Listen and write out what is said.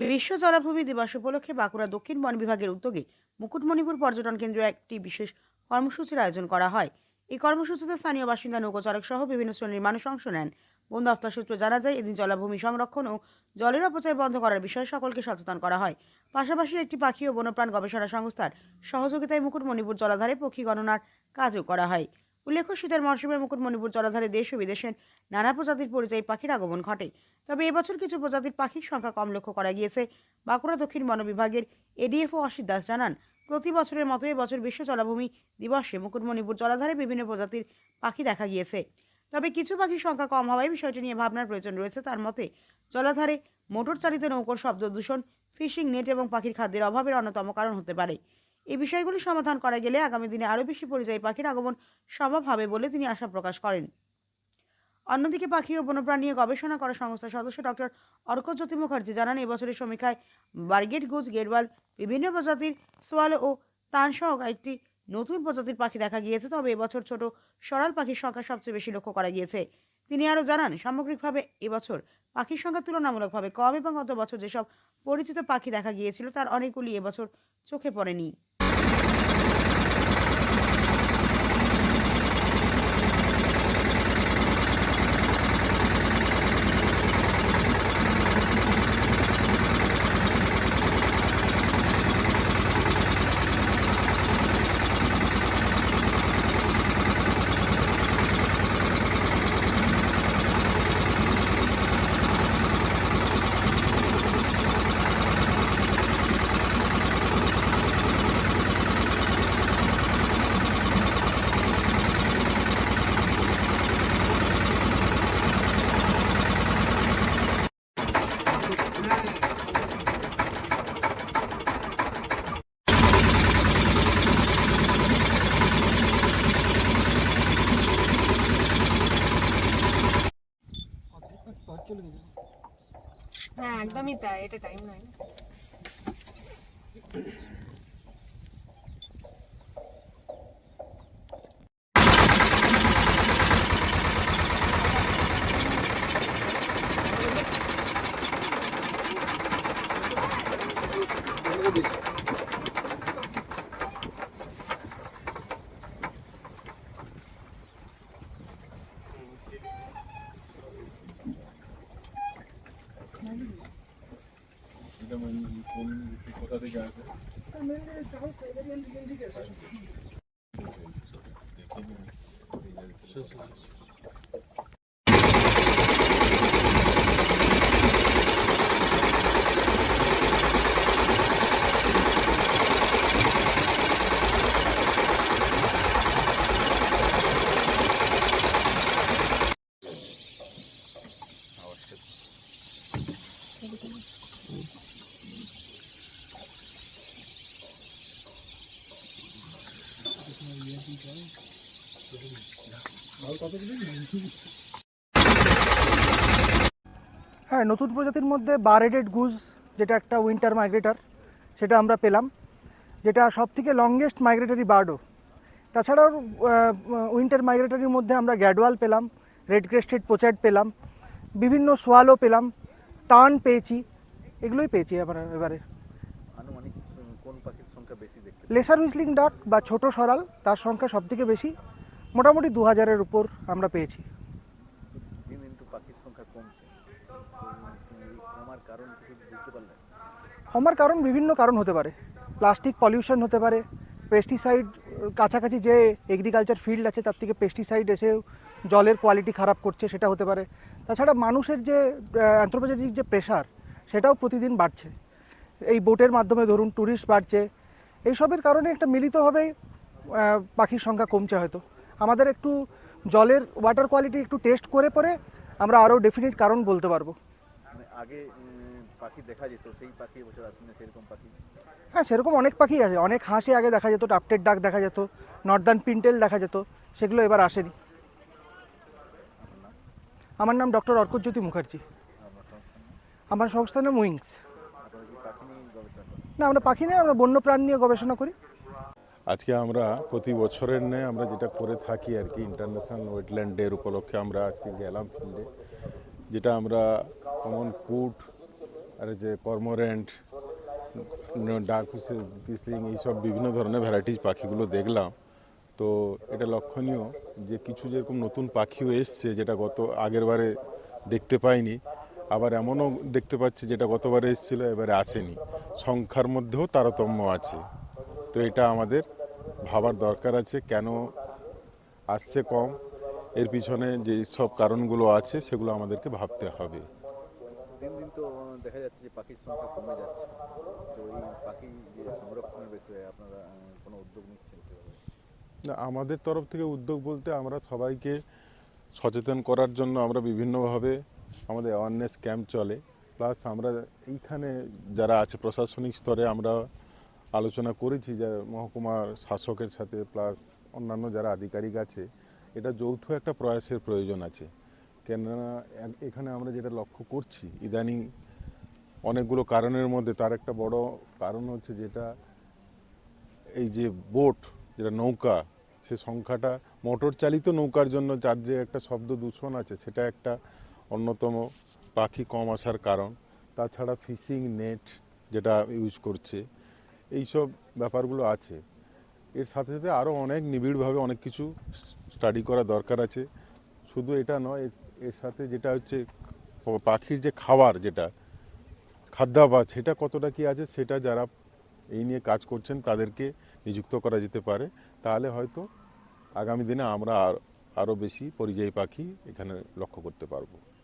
বিশ্ব জলাভূমি দিবস উপলক্ষে বাঁকুড়া দক্ষিণ বন বিভাগের উদ্যোগে মুকুটমণিপুর পর্যটন কেন্দ্রে একটি বিশেষ কর্মসূচির আয়োজন করা হয়। এই কর্মসূচিতে স্থানীয় বাসিন্দা নৌকো চালক সহ বিভিন্ন শ্রেণির মানুষ অংশ নেন। বন দফতর সূত্রে জানা যায়, এদিন জলাভূমি সংরক্ষণ ও জলের অপচয় বন্ধ করার বিষয়ে সকলকে সচেতন করা হয়। পাশাপাশি একটি পাখি ও বনপ্রাণ গবেষণা সংস্থার সহযোগিতায় মুকুটমণিপুর জলাধারে পক্ষী গণনার কাজও করা হয়। উল্লেখ্য, শীতের মরশুমে মুকুটমণিপুর জলাধারে দেশ ও বিদেশের নানা প্রজাতির পরিযায়ী পাখির আগমন ঘটে। তবে এবছর কিছু প্রজাতির পাখির সংখ্যা কম লক্ষ্য করা গিয়েছে। বাঁকুড়া দক্ষিণ বন বিভাগের এডিএফও অসিত দাস জানান, প্রতি বছরের মতো এবছর বিশ্ব জলাভূমি দিবসে মুকুটমণিপুর জলাধারে বিভিন্ন প্রজাতির পাখি দেখা গিয়েছে। তবে কিছু পাখির সংখ্যা কম হওয়ায় বিষয়টি নিয়ে ভাবনার প্রয়োজন রয়েছে। তার মতে, জলাধারে মোটর চালিত নৌকোর শব্দ দূষণ, ফিশিং নেট এবং পাখির খাদ্যের অভাবের অন্যতম কারণ হতে পারে। এই বিষয়গুলি সমাধান করা গেলে আগামী দিনে আরও বেশি পরিযায়ী পাখির আগমন সম্ভব হবে বলে তিনি আশা প্রকাশ করেন। অন্যদিকে পাখি ও বন্যপ্রাণ নিয়ে গবেষণা করা সংস্থার সদস্য ডক্টর অর্কজ্যোতি মুখার্জি জানান, এবছরের সমীক্ষায় বার্গেট, গুজ, গেরওয়াল, বিভিন্ন প্রজাতির সোয়ালো ও তানসহ একটি নতুন প্রজাতির পাখি দেখা গিয়েছে, তবে এবছর ছোট সরাল পাখির সংখ্যা সবচেয়ে বেশি লক্ষ্য করা গিয়েছে। তিনি আরও জানান, সামগ্রিকভাবে এবছর পাখির সংখ্যা তুলনামূলকভাবে কম এবং গত বছর যেসব পরিচিত পাখি দেখা গিয়েছিল তার অনেকগুলি এবছর চোখে পড়েনি। হ্যাঁ একদমই তাই এটা টাইম নয়। কোথা থেকে আসে হ্যাঁ নতুন প্রজাতির মধ্যে বারেডেড গুজ, যেটা একটা উইন্টার মাইগ্রেটার সেটা আমরা পেলাম, যেটা সব থেকে লংগেস্ট মাইগ্রেটারি বার্ডও তাছাড়াও উইন্টার মাইগ্রেটারির মধ্যে আমরা গ্যাডওয়াল পেলাম রেড ক্রেস্টেড পোচার্ড পেলাম, বিভিন্ন সোয়ালও পেলাম টার্ন পেয়েছি, এগুলোই পেয়েছি এবার, এবারে। কোন সংখ্যা বেশি দেখতে লেসার হুইসলিং ডাক বা ছোট সরাল তার সংখ্যা সব থেকে বেশি। মোটামুটি দু হাজারের উপর আমরা পেয়েছি। দিন দিন তো পাখির সংখ্যা কমছে। কমার কারণ কিছু বুঝতে পারলেন হমার কারণ বিভিন্ন কারণ হতে পারে। প্লাস্টিক পলিউশন হতে পারে। পেস্টিসাইড কাছাকাছি যে এগ্রিকালচার ফিল্ড আছে তার থেকে পেস্টিসাইড এসে জলের কোয়ালিটি খারাপ করছে সেটা হতে পারে। তাছাড়া মানুষের যে অ্যান্থ্রোপোজেটিক যে প্রেশার সেটাও প্রতিদিন বাড়ছে। এই বোটের মাধ্যমে ধরুন ট্যুরিস্ট বাড়ছে। এইসবের কারণে একটা মিলিতভাবে পাখির সংখ্যা কমছে হয়তো। আমাদের একটু জলের ওয়াটার কোয়ালিটি একটু টেস্ট করে পরে আমরা আরও ডেফিনিট কারণ বলতে পারব। মানে আগে পাখি দেখা যেত সেই পাখি সেরকম পাখি? হ্যাঁ সেরকম অনেক পাখি আছে। অনেক হাঁসি আগে দেখা যেত টাপটের ডাক দেখা যেত নর্দার্ন পিন্টেল দেখা যেত সেগুলো এবার আসেনি। আমার নাম ডক্টর অর্কজ্যোতি মুখার্জি। আমার সংস্থানের উইংস আপনারা কি পাখি নিয়ে গবেষণা করেন না, আমরা পাখি নিয়ে, আমরা বন্যপ্রাণ নিয়ে গবেষণা করি। আজকে আমরা প্রতি বছরের ন্যায় আমরা যেটা করে থাকি আর কি ইন্টারন্যাশনাল ওয়েটল্যান্ড ডের উপলক্ষে আমরা আজকে গেলাম ফিল্ডে যেটা আমরা কমন কুট আর যে কর্মোরেন্ট ডার্ক কিসলিং এইসব বিভিন্ন ধরনের ভ্যারাইটিস পাখিগুলো দেখলাম। তো এটা লক্ষণীয় যে কিছু যেরকম নতুন পাখিও এসছে যেটা গত আগের বারে দেখতে পাইনি আবার এমনও দেখতে পাচ্ছি যেটা গতবারে এসেছিল এবারে আসেনি। সংখ্যার মধ্যেও তারতম্য আছে। তো এটা আমাদের ভাবার দরকার আছে কেন আসছে কম। এর পিছনে যে সব কারণগুলো আছে সেগুলো আমাদেরকে ভাবতে হবে। দিন দিন তো দেখা যাচ্ছে যে পাখির সংখ্যা কমে যাচ্ছে। তো এই পাখি যে সংরক্ষণের বিষয়ে আপনারা কোনো উদ্যোগ নিচ্ছেন না আমাদের তরফ থেকে উদ্যোগ বলতে আমরা সবাইকে সচেতন করার জন্য আমরা বিভিন্নভাবে আমাদের অ্যাওয়ারনেস ক্যাম্প চলে। প্লাস আমরা এইখানে যারা আছে প্রশাসনিক স্তরে আমরা আলোচনা করেছি যে মহকুমার শাসকের সাথে প্লাস অন্যান্য যারা আধিকারিক আছে, এটা যৌথ একটা প্রয়াসের প্রয়োজন আছে। কেননা এখানে আমরা যেটা লক্ষ্য করছি, ইদানিং অনেকগুলো কারণের মধ্যে তার একটা বড় কারণ হচ্ছে যেটা, এই যে বোট যেটা নৌকা, সে সংখ্যাটা মোটর চালিত নৌকার জন্য যার যে একটা শব্দ দূষণ আছে, সেটা একটা অন্যতম পাখি কম আসার কারণ। তাছাড়া ফিশিং নেট যেটা ইউজ করছে, এইসব ব্যাপারগুলো আছে। এর সাথে সাথে আরও অনেক নিবিড়ভাবে অনেক কিছু স্টাডি করা দরকার আছে। শুধু এটা নয়, এর- সাথে যেটা হচ্ছে, পাখির যে খাবার যেটা খাদ্যাভাস সেটা কতটা কি আছে, সেটা যারা এই নিয়ে কাজ করছেন, তাদেরকে নিযুক্ত করা যেতে পারে। তাহলে হয়তো আগামী দিনে আমরা আর- আরও বেশি পরিযায়ী পাখি এখানে লক্ষ্য করতে পারব।